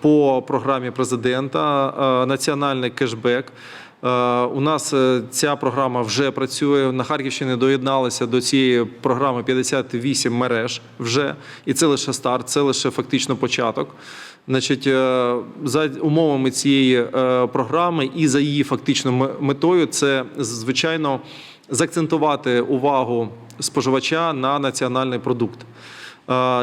по програмі президента е, національний кешбек. Е, У нас е, ця програма вже працює. На Харківщині доєдналися до цієї програми 58 мереж вже, і це лише старт, це лише фактично початок. Значить, за умовами цієї програми і за її фактично метою, це звичайно закцентувати увагу споживача на національний продукт.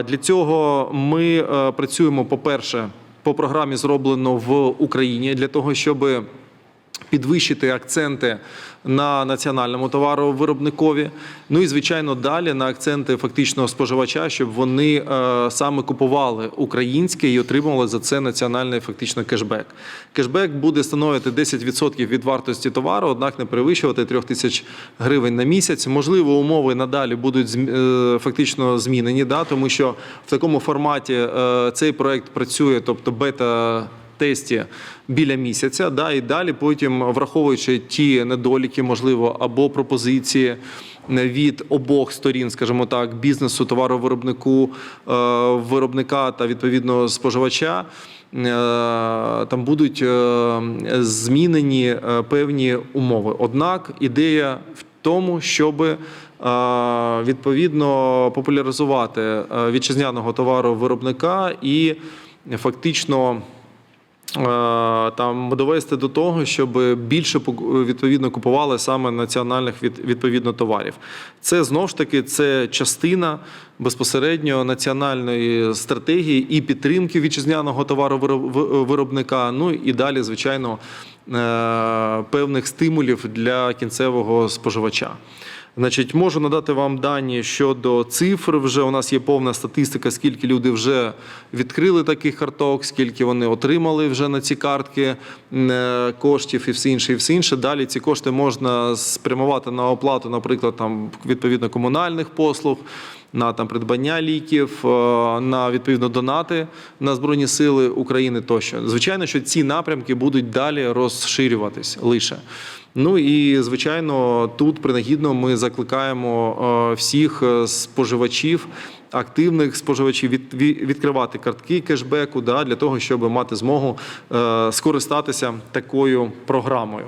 Для цього ми працюємо, по-перше, по програмі зроблено в Україні для того, щоб підвищити акценти на національному товаровиробникові. Ну і звичайно, далі на акценти фактичного споживача, щоб вони е, саме купували українське і отримували за це національний фактично кешбек. Кешбек буде становити 10% від вартості товару, однак не перевищувати 3 тисяч гривень на місяць. Можливо, умови надалі будуть е, фактично змінені, да, тому що в такому форматі е, цей проект працює, тобто бета тесті біля місяця, да, і далі потім, враховуючи ті недоліки, можливо, або пропозиції від обох сторін, скажімо так, бізнесу, товаровиробнику, е, виробника та відповідно споживача. е, Там будуть е, змінені е, певні умови. Однак ідея в тому, щоб е, відповідно популяризувати е, вітчизняного товаровиробника і фактично е, там довести до того, щоб більше відповідно купували саме національних відповідно товарів. Це знов ж таки це частина безпосередньо національної стратегії і підтримки вітчизняного товаровиробника. Ну і далі, звичайно, е, певних стимулів для кінцевого споживача. Значить, можу надати вам дані щодо цифр. Вже у нас є повна статистика, скільки люди вже відкрили таких карток, скільки вони отримали вже на ці картки е, коштів і все інше, і все інше. Далі ці кошти можна спрямувати на оплату, наприклад, там відповідно комунальних послуг. На там придбання ліків, е, на відповідно донати на збройні сили України тощо. Звичайно, що ці напрямки будуть далі розширюватись лише. Ну і звичайно, тут принагідно ми закликаємо е, всіх е, споживачів, активних споживачів від, відкривати картки кешбеку да, для того, щоб мати змогу скористатися такою програмою.